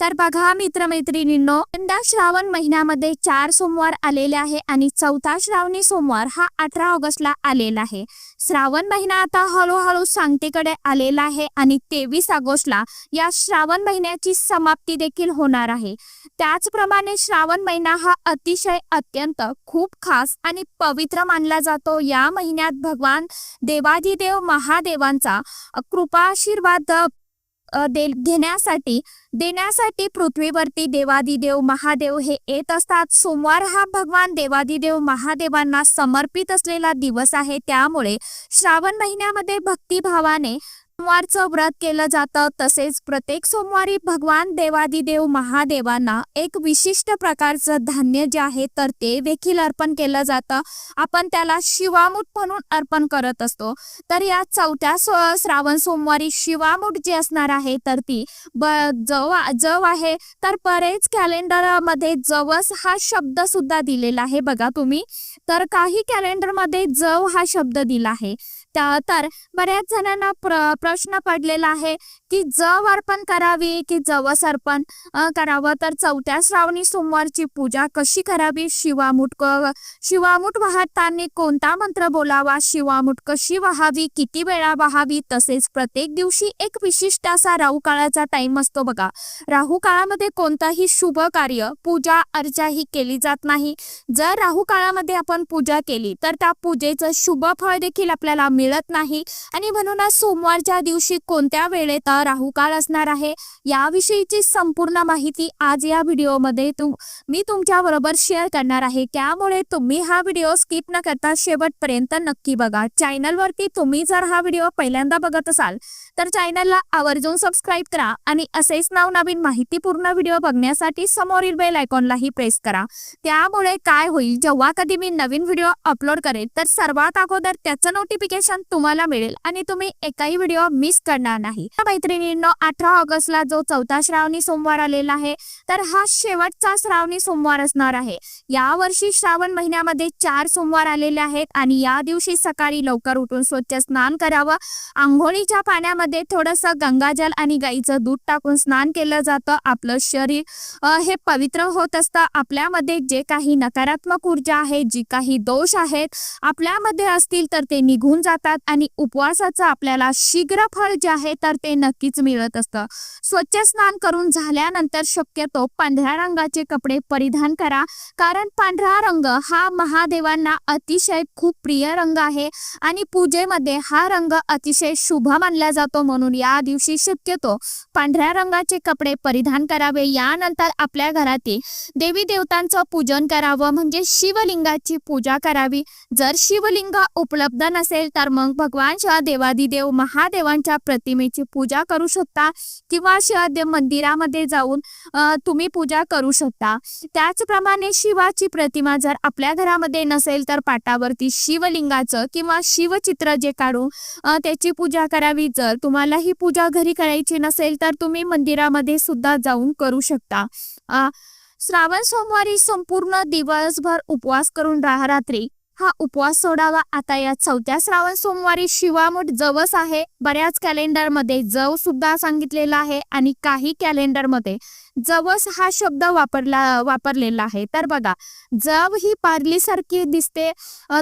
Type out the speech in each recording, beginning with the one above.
तर बघा मित्रमैत्रिणींनो यंदा श्रावण महिन्यामध्ये चार सोमवार आलेले आहे आणि चौथा श्रावणी सोमवार हा अठरा ऑगस्टला आलेला आहे. श्रावण महिना आता हळूहळू सांगतेकडे आलेला आहे आणि तेवीस ऑगस्टला या श्रावण महिन्याची समाप्ती देखील होणार आहे. त्याचप्रमाणे श्रावण महिना हा अतिशय अत्यंत खूप खास आणि पवित्र मानला जातो. या महिन्यात भगवान देवादिदेव महादेवांचा कृपाशीर्वाद दे घेण्यासाठी देण्यासाठी पृथ्वीवरती देवादिदेव महादेव हे येत असतात. सोमवार हा भगवान देवादिदेव महादेवांना समर्पित असलेला दिवस आहे. त्यामुळे श्रावण महिन्यामध्ये भक्तिभावाने सोमवारचं व्रत केलं जातं. तसेच प्रत्येक सोमवारी भगवान देवादिदेव महादेवांना एक विशिष्ट प्रकारचं धान्य जे आहे तर ते देखील अर्पण केलं जातं. आपण त्याला शिवामूठ म्हणून अर्पण करत असतो. तर या चौथ्या सो- श्रावण सोमवारी शिवामूठ जी असणार आहे तर ती ब जव जव आहे. तर बरेच कॅलेंडरमध्ये जवस हा शब्द सुद्धा दिलेला आहे बघा तुम्ही. तर काही कॅलेंडरमध्ये जव हा शब्द दिला आहे. त्या तर बऱ्याच जणांना प्र प्रश्न पडलेला आहे की जव अर्पण करावी की जवस अर्पण करावं? तर चौथ्या श्रावणी सोमवारची पूजा कशी करावी? शिवामूठ क- वाहताना कोणता मंत्र बोलावा? शिवामुठ कशी वाहावी? किती वेळा वाहावी? तसेच प्रत्येक दिवशी एक विशिष्ट असा राहू काळाचा टाइम असतो बघा. राहू काळामध्ये कोणताही शुभ कार्य पूजा अर्चा ही केली जात नाही. जर राहू काळामध्ये आपण पूजा केली तर त्या पूजेचं शुभ फळ देखील आपल्याला मिळत नाही. आणि म्हणूनच सोमवारच्या दिवशी कोणत्या वेळेत राहू काळ असणार आहे याविषयीची संपूर्ण माहिती आज या व्हिडिओमध्ये तुम मी तुमच्या बरोबर शेअर करणार आहे. त्यामुळे तुम्ही हा व्हिडिओ स्किप न करता शेवटपर्यंत नक्की बघा. चॅनलवरती तुम्ही जर हा व्हिडिओ पहिल्यांदा बघत असाल तर चॅनलला आवर्जून सबस्क्राईब करा आणि असेच नवनवीन माहितीपूर्ण व्हिडिओ बघण्यासाठी समोरील बेल आयकॉनलाही प्रेस करा. त्यामुळे काय होईल जेव्हा कधी मी नवीन व्हिडिओ अपलोड करेल तर सर्वात अगोदर त्याचं नोटिफिकेशन तुम्हाला मिळेल आणि तुम्ही एकाही व्हिडिओ मिस करणार नाही. मैत्रिणींनो अठरा ऑगस्टला जो चौथा श्रावणी सोमवार आलेला आहे तर हा शेवटचा श्रावणी सोमवार असणार आहे. या वर्षी श्रावण महिन्यामध्ये चार सोमवार आलेले आहेत आणि या दिवशी सकाळी लवकर उठून स्वच्छ स्नान करावं. आंघोळीच्या पाण्यामध्ये थोडंसं गंगाजल आणि गाईचं दूध टाकून स्नान केलं जातं. आपलं शरीर हे पवित्र होत असतं. आपल्यामध्ये जे काही नकारात्मक ऊर्जा आहे जी काही दोष आहेत आपल्यामध्ये असतील तर ते निघून जातात. आणि उपवासाचं आपल्याला शीघ्र फळ जे आहे तर ते नक्कीच मिळत असतं. स्वच्छ स्नान करून झाल्यानंतर शक्यतो पांढऱ्या रंगाचे कपडे परिधान करा. कारण पांढरा रंग हा महादेवांना अतिशय खूप प्रिय रंग आहे आणि पूजेमध्ये हा रंग अतिशय शुभ मानला जातो म्हणून या दिवशी शक्यतो पांढऱ्या रंगाचे कपडे परिधान करावे. यानंतर आपल्या घरातील देवी देवतांचं पूजन करावं. म्हणजे शिवलिंगाची पूजा करावी. जर शिवलिंग उपलब्ध नसेल तर मग भगवान शिवा महादेवांच्या प्रतिमेची पूजा करू शकता किंवा शिवादेव मंदिरामध्ये जाऊन तुम्ही पूजा करू शकता. त्याचप्रमाणे शिवाची प्रतिमा जर आपल्या घरामध्ये नसेल तर पाटावरती शिवलिंगाचं किंवा शिवचित्र जे काढून त्याची पूजा करावी. जर तुम्हाला ही पूजा घरी करायची नसेल तर तुम्ही मंदिरामध्ये सुद्धा जाऊन करू शकता. श्रावण सोमवारी संपूर्ण दिवसभर उपवास करून रा- रात्री. हा उपवास सोडावा. आता या चौथ्या श्रावण सोमवारी शिवामूठ जवस आहे. बऱ्याच कॅलेंडरमध्ये जव सुद्धा सांगितलेला आहे आणि काही कॅलेंडरमध्ये जवस हा शब्द वापरला वापरलेला आहे. तर बघा जव ही पारलीसारखी दिसते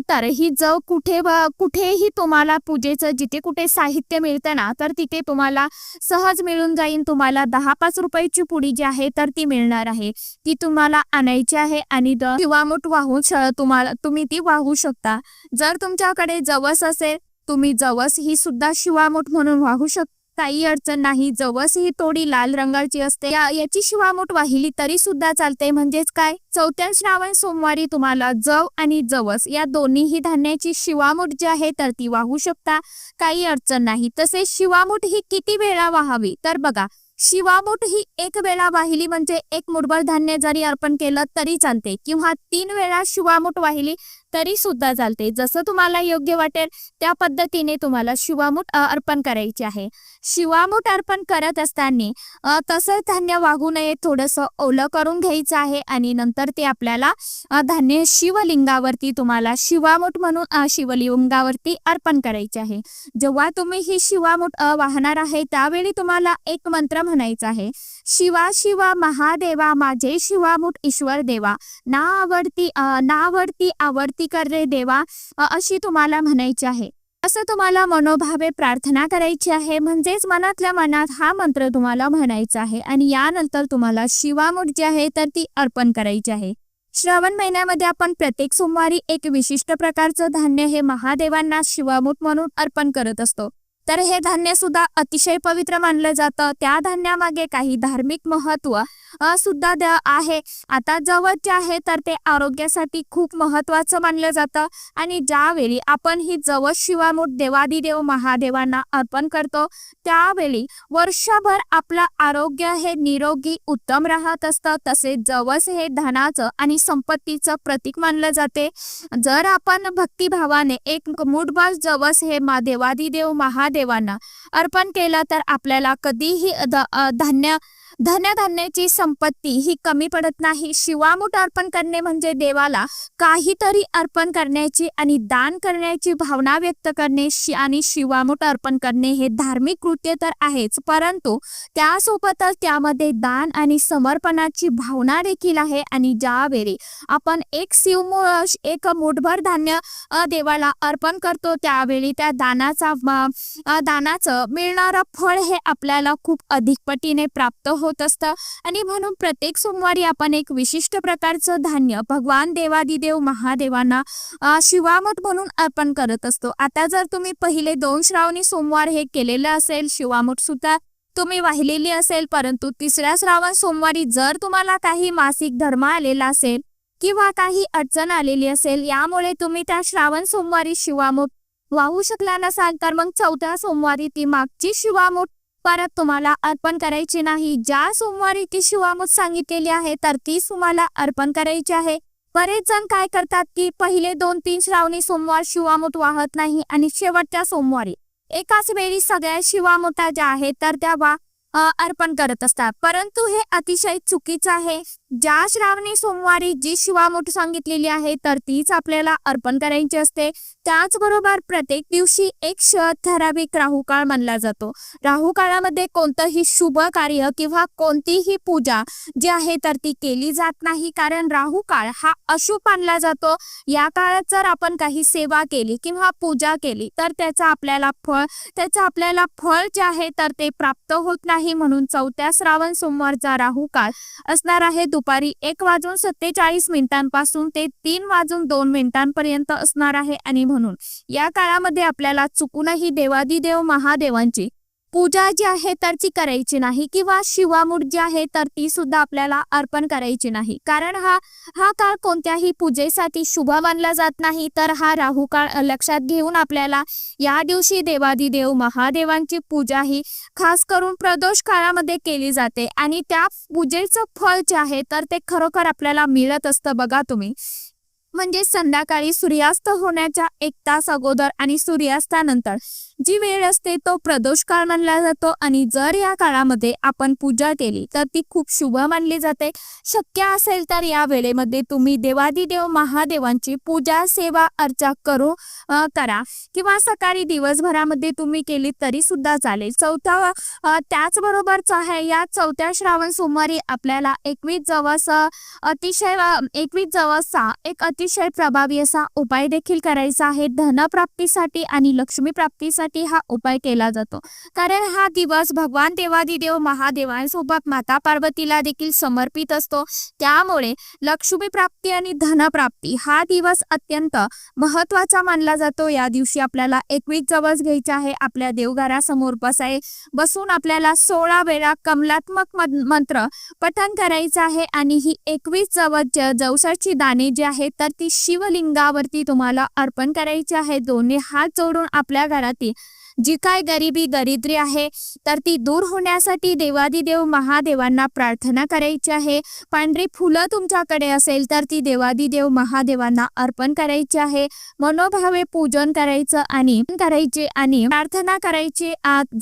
तर ही जव कुठे कुठेही तुम्हाला पूजेचं जिथे कुठे साहित्य मिळतं ना तर तिथे तुम्हाला सहज मिळून जाईल तुम्हाला दहा पाच रुपयाची पुडी जी आहे तर ती मिळणार आहे. ती तुम्हाला आणायची आहे आणि द- शिवामूठ वाहून तुम्हाला तुम्ही ती वाहू शकता. जर तुमच्याकडे जवस असेल तुम्ही जवस ही सुद्धा शिवामूठ म्हणून वाहू शकता. काही अडचण नाही. जवस ही थोडी लाल रंगाची असते. या- याची शिवामूठ वाहिली तरी सुद्धा चालते. म्हणजेच काय? चौथ्या श्रावण सोमवारी तुम्हाला जव आणि जवस या दोन्हीही धान्याची शिवामूठ जी आहे तर ती वाहू शकता. काही अडचण नाही. तसेच शिवामूठ ही किती वेळा वाहावी? तर बघा शिवामूठ ही एक वेळा वाहिली म्हणजे एक मुठभर धान्य जरी अर्पण केलं तरी चालते. किंवा तीन वेळा शिवामूठ वाहिली तरी सुद्धा चालते. जसं तुम्हाला योग्य वाटेल त्या पद्धतीने तुम्हाला शिवामूठ अर्पण करायचे आहे. शिवामूठ अर्पण करत असताना अ, तसं धान्य वागू नये थोडंसं ओलं करून घ्यायचं आहे आणि नंतर ते आपल्याला धान्य शिवलिंगावरती तुम्हाला शिवामूठ म्हणून शिवलिंगावरती अर्पण करायचे आहे. जेव्हा तुम्ही ही शिवामूठ वाहणार आहे त्यावेळी तुम्हाला एक मंत्र म्हणायचा आहे. शिवा शिवा महादेवा माझे शिवामूठ ईश्वर देवा ना आवडती अ, ना आवडती आवडती कर रे देवा अशी तुम्हाला म्हणायची आहे. असं तुम्हाला मनोभावे प्रार्थना करायची आहे म्हणजेच मनातल्या मनात हा मंत्र तुम्हाला म्हणायचा आहे आणि यानंतर तुम्हाला शिवामूठ जी आहे तर ती अर्पण करायची आहे. श्रावण महिन्यामध्ये आपण प्रत्येक सोमवारी एक विशिष्ट प्रकारचं धान्य हे महादेवांना शिवामूठ म्हणून अर्पण करत असतो. तर हे धान्य सुद्धा अतिशय पवित्र मानलं जातं. त्या धान्यामागे काही धार्मिक महत्त्व सुद्धा द- आहे. आता जवळ जे आहे तर ते आरोग्यासाठी खूप महत्वाचं मानलं जातं. आणि ज्यावेळी आपण ही जवळ शिवामूठ देवादिदेव महादेवांना अर्पण करतो त्यावेळी वर्षभर आपलं आरोग्य हे निरोगी उत्तम राहत असतं. तसेच जवस हे धनाचं आणि संपत्तीचं प्रतीक मानलं जाते. जर आपण भक्तिभावाने एक मुठभर जवस हे मा देवादिदेव देवांना अर्पण केलं तर आपल्याला कधीही ध- धान्य धनधान्याची संपत्ती ही कमी पडत नाही. शिवामूठ अर्पण करणे म्हणजे देवाला काहीतरी अर्पण करण्याची आणि दान करण्याची भावना व्यक्त करणे आणि शिवामूठ अर्पण करणे हे धार्मिक कृत्य तर आहेच परंतु त्यासोबतच त्यामध्ये दान आणि समर्पणाची भावना देखील आहे आणि ज्यावेळी आपण एक शिव एक मुठभर धान्य देवाला अर्पण करतो त्यावेळी त्या दानाचा दानाचं मिळणारं फळ हे आपल्याला खूप अधिक पटीने प्राप्त होत असतं. आणि म्हणून प्रत्येक सोमवारी आपण एक विशिष्ट प्रकारचं धान्य भगवान देवादिदेव महादेवांना शिवामठ म्हणून अर्पण करत असतो. आता जर तुम्ही पहिले दोन श्रावणी सोमवार हे केलेलं असेल शिवामठ सुद्धा तुम्ही वाहिलेली असेल परंतु तिसऱ्या श्रावण सोमवारी जर तुम्हाला काही मासिक धर्म आलेला असेल किंवा काही अडचण आलेली असेल यामुळे तुम्ही त्या श्रावण सोमवारी शिवामूठ वाहू शकला नसाल तर मग चौथ्या सोमवारी ती मागची शिवामूठ परत तुम्हाला अर्पण करायची नाही. ज्या सोमवारी ती शिवामूत सांगितलेली आहे तर ती तुम्हाला अर्पण करायची आहे. बरेच जण काय करतात की पहिले दोन तीन श्रावणी सोमवार शिवामूत वाहत नाही आणि शेवटच्या सोमवारी एकाच वेळी सगळ्या शिवामुता ज्या आहेत तर त्या वा अर्पण करत असतात. परंतु हे अतिशय चुकीचं आहे. ज्या श्रावणी सोमवारी जी शिवा मोठ सांगितलेली आहे तर तीच आपल्याला अर्पण करायची असते. त्याचबरोबर प्रत्येक दिवशी एक श ठराविक राहुकाळ मानला जातो. राहू काळामध्ये कोणतंही शुभ कार्य किंवा कोणतीही पूजा जी आहे तर ती केली जात नाही. कारण राहू काळ हा अशुभ मानला जातो. या काळात जर आपण काही सेवा केली किंवा पूजा केली तर त्याचा आपल्याला फळ त्याचं आपल्याला फळ जे आहे तर ते प्राप्त होत नाही. म्हणून चौथ्या श्रावण सोमवारचा राहू काळ असणार आहे. दुपारी एक वाजून सत्तेचाळीस मिनिटांपासून ते तीन वाजून दोन मिनिटांपर्यंत असणार आहे आणि म्हणून. या काळामध्ये आपल्याला चुकूनही देवादिदेव महादेवांची पूजा जी आहे तर ती करायची नाही किंवा शिवामूठ जी आहे तर ती सुद्धा आपल्याला अर्पण करायची नाही. कारण हा हा काळ कोणत्याही पूजेसाठी शुभ मानला जात नाही. तर हा राहू काळ लक्षात घेऊन आपल्याला या दिवशी देवादिदेव महादेवांची पूजा ही खास करून प्रदोष काळामध्ये केली जाते. आणि त्या पूजेचं फळ जे आहे तर ते खरोखर आपल्याला मिळत असतं बघा तुम्ही. म्हणजे संध्याकाळी सूर्यास्त होण्याच्या एक तास अगोदर आणि सूर्यास्तानंतर. जी वेळ असते तो प्रदोष काळ मानला जातो आणि जर या काळामध्ये आपण पूजा केली तर ती खूप शुभ मानली जाते. शक्य असेल तर या वेळेमध्ये तुम्ही देवादिदेव महादेवांची पूजा सेवा अर्चा करू करा. किंवा सकाळी दिवसभरामध्ये तुम्ही केली तरी सुद्धा चालेल. चौथा त्याचबरोबरच आहे या चौथ्या श्रावण सोमवारी आपल्याला एकवीस जवस अतिशय एकवीस जवसचा एक अतिशय प्रभावी असा उपाय देखील करायचा आहे. धनप्राप्तीसाठी आणि लक्ष्मी प्राप्तीसाठी हा उपाय केला जातो. कारण हा दिवस भगवान देवादिदेव महादेवांसोबत माता पार्वतीला देखील समर्पित असतो. त्यामुळे लक्ष्मी प्राप्ती आणि धनप्राप्ती हा दिवस अत्यंत महत्त्वाचा मानला जातो. या दिवशी आपल्याला एकवीस जवस घ्यायचे आहे. आपल्या देवघरासमोर बसाय बसून आपल्याला सोळा वेळा कमलात्मक मंत्र पठन करायचं आहे. आणि ही एकवीस जवळ जवसाची दाणे जी आहेत तर ती शिवलिंगावरती तुम्हाला अर्पण करायची आहे. दोन्ही हात जोडून आपल्या घरातील जी काय गरिबी दरिद्री आहे तर ती दूर होण्यासाठी देवादिदेव महादेवांना प्रार्थना करायची आहे. पांढरी फुलं तुमच्याकडे असेल तर ती देवादिदेव महादेवांना अर्पण करायची आहे. मनोभावे पूजन करायचं आणि करायचे आणि प्रार्थना करायची.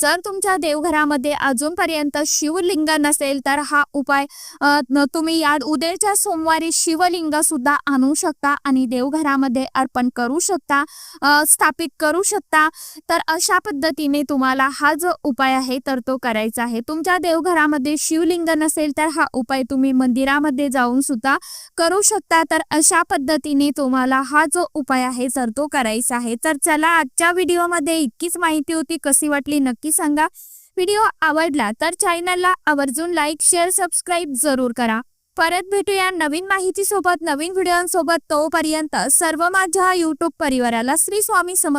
जर तुमच्या देवघरामध्ये अजूनपर्यंत शिवलिंग नसेल तर हा उपाय तुम्ही या उद्याच्या सोमवारी शिवलिंग सुद्धा आणू शकता आणि देवघरामध्ये अर्पण करू शकता स्थापित करू शकता. तर अशा पद्धतीने तुम्हाला हा जो उपाय आहे तर तो करायचा आहे. तुमच्या देवघरामध्ये शिवलिंग नसेल तर हा उपाय तुम्ही मंदिरामध्ये जाऊन सुद्धा करू शकता. तर अशा पद्धतीने तुम्हाला हा जो उपाय आहे तर तो करायचा आहे. तर चला आजच्या व्हिडिओमध्ये इतकीच माहिती होती. कशी वाटली नक्की सांगा. व्हिडिओ आवडला तर चॅनलला आवर्जून लाईक शेअर सबस्क्राईब जरूर करा. परत भेटूया नवीन माहितीसोबत नवीन व्हिडिओंसोबत. तोपर्यंत सर्व माझ्या युट्यूब परिवाराला श्री स्वामी समर्थ